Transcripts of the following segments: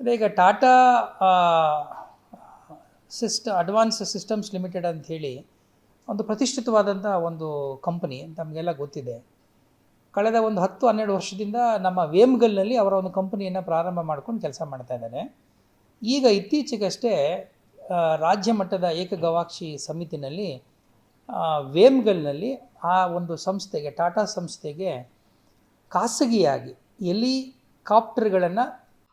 ಅದೇ ಈಗ ಟಾಟಾ ಸಿಸ್ಟ್, ಅಡ್ವಾನ್ಸ್ ಸಿಸ್ಟಮ್ಸ್ ಲಿಮಿಟೆಡ್ ಅಂತ ಹೇಳಿ ಒಂದು ಪ್ರತಿಷ್ಠಿತವಾದಂಥ ಒಂದು ಕಂಪನಿ ನಮಗೆಲ್ಲ ಗೊತ್ತಿದೆ. ಕಳೆದ ಒಂದು ಹತ್ತು, ಹನ್ನೆರಡು ವರ್ಷದಿಂದ ನಮ್ಮ ವೇಮ್ಗಲ್ನಲ್ಲಿ ಅವರ ಒಂದು ಕಂಪನಿಯನ್ನು ಪ್ರಾರಂಭ ಮಾಡ್ಕೊಂಡು ಕೆಲಸ ಮಾಡ್ತಾ ಇದ್ದಾರೆ. ಈಗ ಇತ್ತೀಚೆಗಷ್ಟೇ ರಾಜ್ಯ ಮಟ್ಟದ ಏಕಗವಾಕ್ಷಿ ಸಮಿತಿನಲ್ಲಿ ವೇಮ್ಗಲ್ನಲ್ಲಿ ಆ ಒಂದು ಸಂಸ್ಥೆಗೆ, ಟಾಟಾ ಸಂಸ್ಥೆಗೆ ಖಾಸಗಿಯಾಗಿ ಹೆಲಿಕಾಪ್ಟರ್ಗಳನ್ನು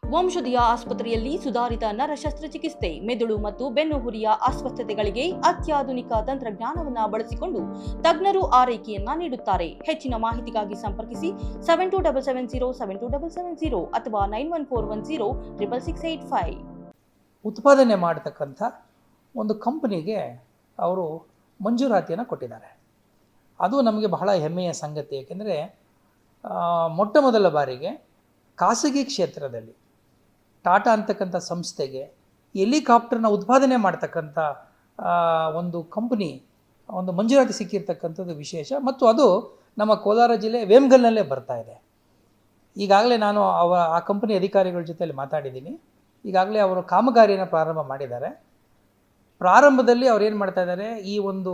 ವಂಶದಿಯ ಆಸ್ಪತ್ರೆಯಲ್ಲಿ ಸುಧಾರಿತ ನರ ಶಸ್ತ್ರಚಿಕಿತ್ಸೆ ಮೆದುಳು ಮತ್ತು ಬೆನ್ನುಹುರಿಯ ಅಸ್ವಸ್ಥತೆಗಳಿಗೆ ಅತ್ಯಾಧುನಿಕ ತಂತ್ರಜ್ಞಾನವನ್ನ ಬಳಸಿಕೊಂಡು ತಜ್ಞರು ಆರೈಕೆಯನ್ನ ನೀಡುತ್ತಾರೆ. ಹೆಚ್ಚಿನ ಮಾಹಿತಿಗಾಗಿ ಸಂಪರ್ಕಿಸಿ seven two double seven zero seven two double seven zero ಅಥವಾ nine one four one zero triple six eight five ಉತ್ಪಾದನೆ ಮಾಡತಕ್ಕಂಥ ಒಂದು ಕಂಪನಿಗೆ ಅವರು ಮಂಜೂರಾತಿಯನ್ನು ಕೊಟ್ಟಿದ್ದಾರೆ. ಅದು ನಮಗೆ ಬಹಳ ಹೆಮ್ಮೆಯ ಸಂಗತಿ, ಏಕೆಂದರೆ ಮೊಟ್ಟ ಮೊದಲ ಬಾರಿಗೆ ಖಾಸಗಿ ಕ್ಷೇತ್ರದಲ್ಲಿ ಟಾಟಾ ಅಂತಕ್ಕಂಥ ಸಂಸ್ಥೆಗೆ ಹೆಲಿಕಾಪ್ಟರ್ನ ಉತ್ಪಾದನೆ ಮಾಡ್ತಕ್ಕಂಥ ಒಂದು ಕಂಪನಿ, ಒಂದು ಮಂಜೂರಾತಿ ಸಿಕ್ಕಿರ್ತಕ್ಕಂಥದ್ದು ವಿಶೇಷ. ಮತ್ತು ಅದು ನಮ್ಮ ಕೋಲಾರ ಜಿಲ್ಲೆ ವೇಮ್ಗಲ್ನಲ್ಲೇ ಬರ್ತಾ ಇದೆ. ಈಗಾಗಲೇ ನಾನು ಅವ, ಆ ಕಂಪನಿ ಅಧಿಕಾರಿಗಳ ಜೊತೆಯಲ್ಲಿ ಮಾತಾಡಿದ್ದೀನಿ. ಈಗಾಗಲೇ ಅವರು ಕಾಮಗಾರಿಯನ್ನು ಪ್ರಾರಂಭ ಮಾಡಿದ್ದಾರೆ. ಪ್ರಾರಂಭದಲ್ಲಿ ಅವ್ರು ಏನು ಮಾಡ್ತಾ ಇದ್ದಾರೆ, ಈ ಒಂದು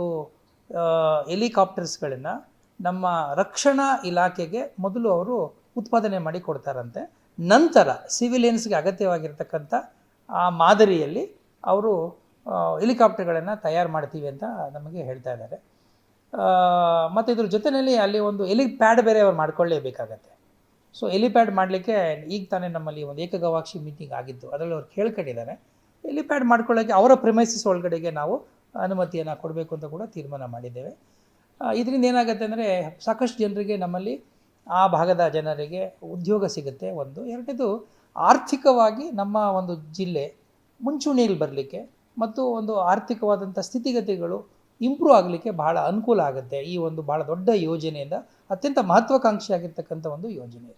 ಹೆಲಿಕಾಪ್ಟರ್ಸ್ಗಳನ್ನು ನಮ್ಮ ರಕ್ಷಣಾ ಇಲಾಖೆಗೆ ಮೊದಲು ಅವರು ಉತ್ಪಾದನೆ ಮಾಡಿ ಕೊಡ್ತಾರಂತೆ. ನಂತರ ಸಿವಿಲಿಯನ್ಸ್ಗೆ ಅಗತ್ಯವಾಗಿರ್ತಕ್ಕಂಥ ಆ ಮಾದರಿಯಲ್ಲಿ ಅವರು ಹೆಲಿಕಾಪ್ಟರ್ಗಳನ್ನು ತಯಾರು ಮಾಡ್ತೀವಿ ಅಂತ ನಮಗೆ ಹೇಳ್ತಾ ಇದ್ದಾರೆ. ಮತ್ತು ಇದ್ರ ಜೊತೆಯಲ್ಲಿ ಅಲ್ಲಿ ಒಂದು ಎಲಿಪ್ಯಾಡ್ ಬೇರೆ ಅವ್ರು ಮಾಡ್ಕೊಳ್ಳೇಬೇಕಾಗತ್ತೆ. ಸೊ ಎಲಿಪ್ಯಾಡ್ ಮಾಡಲಿಕ್ಕೆ ಈಗ ತಾನೇ ನಮ್ಮಲ್ಲಿ ಒಂದು ಏಕಗವಾಕ್ಷಿ ಮೀಟಿಂಗ್ ಆಗಿದ್ದು, ಅದರಲ್ಲಿ ಅವ್ರು ಕೇಳ್ಕೊಂಡಿದ್ದಾರೆ. ಎಲಿಪ್ಯಾಡ್ ಮಾಡ್ಕೊಳ್ಳೋಕ್ಕೆ ಅವರ ಪ್ರಿಮೈಸಸ್ ಒಳಗಡೆಗೆ ನಾವು ಅನುಮತಿಯನ್ನು ಕೊಡಬೇಕು ಅಂತ ಕೂಡ ತೀರ್ಮಾನ ಮಾಡಿದ್ದೇವೆ. ಇದರಿಂದ ಏನಾಗುತ್ತೆ ಅಂದರೆ ಸಾಕಷ್ಟು ಜನರಿಗೆ ನಮ್ಮಲ್ಲಿ ಆ ಭಾಗದ ಜನರಿಗೆ ಉದ್ಯೋಗ ಸಿಗುತ್ತೆ ಒಂದು. ಎರಡನೇದು, ಆರ್ಥಿಕವಾಗಿ ನಮ್ಮ ಒಂದು ಜಿಲ್ಲೆ ಮುಂಚೂಣಿಯಲ್ಲಿ ಬರಲಿಕ್ಕೆ ಮತ್ತು ಒಂದು ಆರ್ಥಿಕವಾದಂಥ ಸ್ಥಿತಿಗತಿಗಳು ಇಂಪ್ರೂವ್ ಆಗಲಿಕ್ಕೆ ಬಹಳ ಅನುಕೂಲ ಆಗುತ್ತೆ. ಈ ಒಂದು ಬಹಳ ದೊಡ್ಡ ಯೋಜನೆಯಿಂದ ಅತ್ಯಂತ ಮಹತ್ವಾಕಾಂಕ್ಷಿಯಾಗಿರ್ತಕ್ಕಂಥ ಒಂದು ಯೋಜನೆ